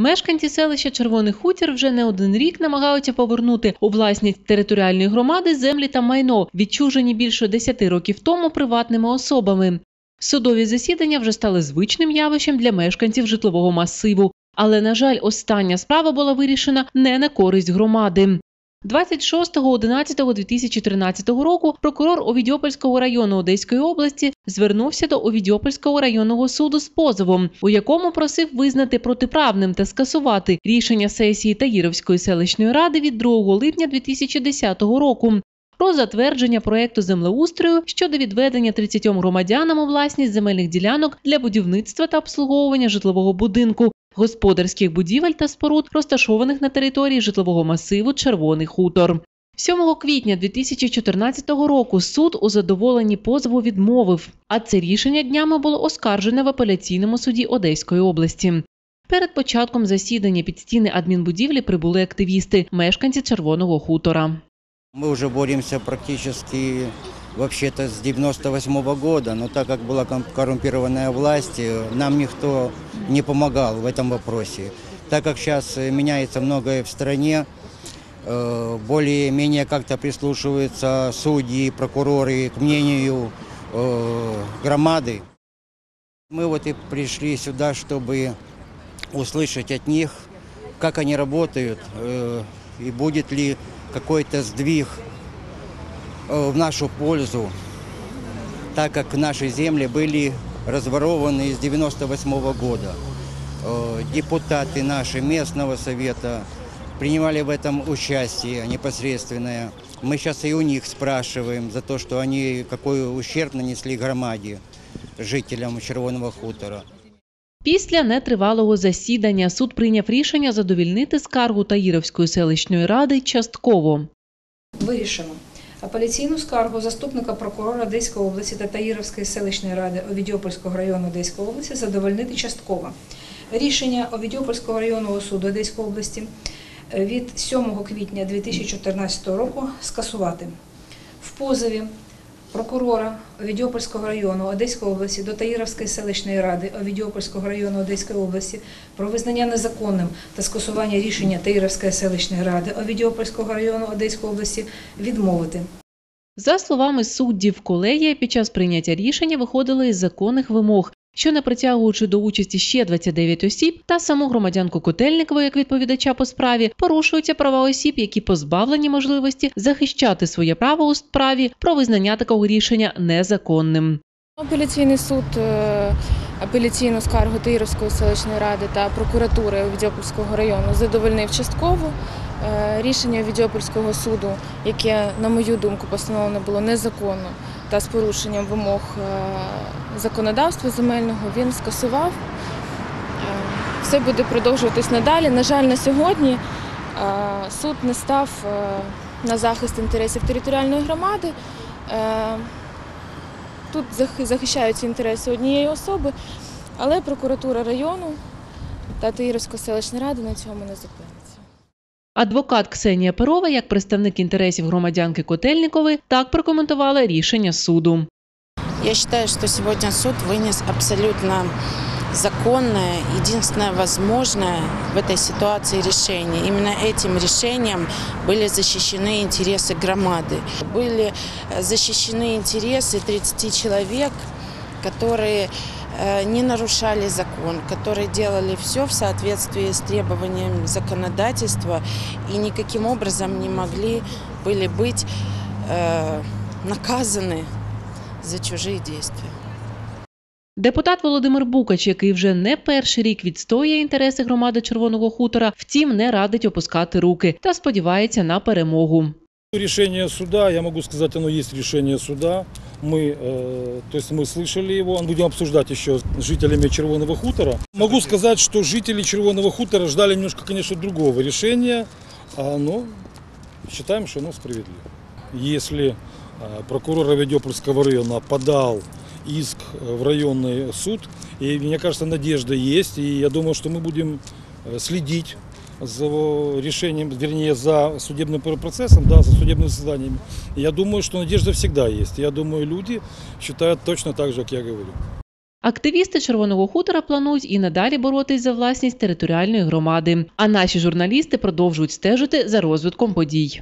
Мешканці селища Червоний Хутір вже не один рік намагаються повернути у власність територіальної громади землі та майно, відчужені більше 10 років тому приватними особами. Судові засідання вже стали звичним явищем для мешканців житлового масиву, але, на жаль, остання справа була вирішена не на користь громади. 26.11.2013 року прокурор Овідіопольського району Одеської області звернувся до Овідіопольського районного суду з позовом, у якому просив визнати протиправним та скасувати рішення сесії Таїровської селищної ради від 2 липня 2010 року. Про затвердження проекту землеустрою щодо відведення 30 громадянам у власність земельних ділянок для будівництва та обслуговування житлового будинку, господарських будівель та споруд, розташованих на території житлового масиву Червоний хутор. 7 квітня 2014 року суд у задоволенні позову відмовив, а це рішення днями було оскаржене в апеляційному суді Одеської області. Перед початком засідання під стіни адмінбудівлі прибули активісти, мешканці Червоного хутора. Мы уже боремся практически вообще-то с 98 года, но так как была коррумпированная власть, э, нам никто не помогал в этом вопросе. Так как сейчас э, меняется многое в стране, э, более-менее как-то прислушиваются судьи, прокуроры к мнению громады. Мы вот и пришли сюда, чтобы услышать от них, как они работают и будет ли какой-то сдвиг в нашу пользу, так как наши земли были разворованы с 98 года. Э, Депутаты наши местного совета принимали в этом участие непосредственное. Мы сейчас и у них спрашиваем за то, что они какой ущерб нанесли громаде, жителям Червоного хутора. Після нетривалого засідання суд прийняв рішення задовільнити скаргу Таїровської селищної ради частково. Вирішено. Апеляційну скаргу заступника прокурора Одеської області та Таїровської селищної ради Овідіопольського району Одеської області задовольнити частково. Рішення Овідіопольського районного суду Одеської області від 7 квітня 2014 року скасувати. В позові прокурора Овідіопольського району Одеської області до Таїровської селищної ради Овідіопольського району Одеської області про визнання незаконним та скасування рішення Таїровської селищної ради Овідіопольського району Одеської області відмовити. За словами суддів, колегія під час прийняття рішення виходила із законних вимог, що не притягуючи до участі ще 29 осіб та саму громадянку Котельникову як відповідача по справі, порушуються права осіб, які позбавлені можливості захищати своє право у справі про визнання такого рішення незаконним. Апеляційний суд е, апеляційну скаргу Таїровської селищної ради та прокуратури Відьопольського району задовольнив частково. Е, Рішення Відьопольського суду, яке, на мою думку, постановлено було незаконно та з порушенням вимог е, законодавства земельного, він скасував. Е, Все буде продовжуватись надалі. На жаль, на сьогодні е, суд не став е, на захист інтересів територіальної громади. Тут захищаються інтереси однієї особи, але прокуратура району та Таїровська селищна рада на цьому не зупиниться. Адвокат Ксенія Перова, як представник інтересів громадянки Котельникової, так прокоментувала рішення суду. Я считаю, что сегодня суд вынес абсолютно законное, единственное возможное в этой ситуации решение. Именно этим решением были защищены интересы громады. Были э, защищены интересы 30 человек, которые э, не нарушали закон, которые делали все в соответствии с требованиями законодательства и никаким образом не могли были быть э, наказаны за чужие действия. Депутат Володимир Букач, який вже не перший рік відстоює інтереси громади Червоного хутора, втім не радить опускати руки та сподівається на перемогу. Решение суда, я могу сказать, оно есть решение суда. Мы, э, то есть мы слышали его, будем обсуждать еще с жителями Червоного хутора. Могу сказать, что жители Червоного хутора ждали немножко, конечно, другого решения, а, но считаем, что оно справедливо. Если э, прокурор Авидиопольского района подал иск э, в районный суд, и мне кажется, надежда есть, и я думаю, что мы будем э, следить за его решением, вернее, за судебным процессом, да, за судебными заседаниями. Я думаю, что надежда всегда есть. Я думаю, люди считают точно так же, как я говорю. Активісти Червоного хутора планують і надалі боротись за власність територіальної громади. А наші журналісти продовжують стежити за розвитком подій.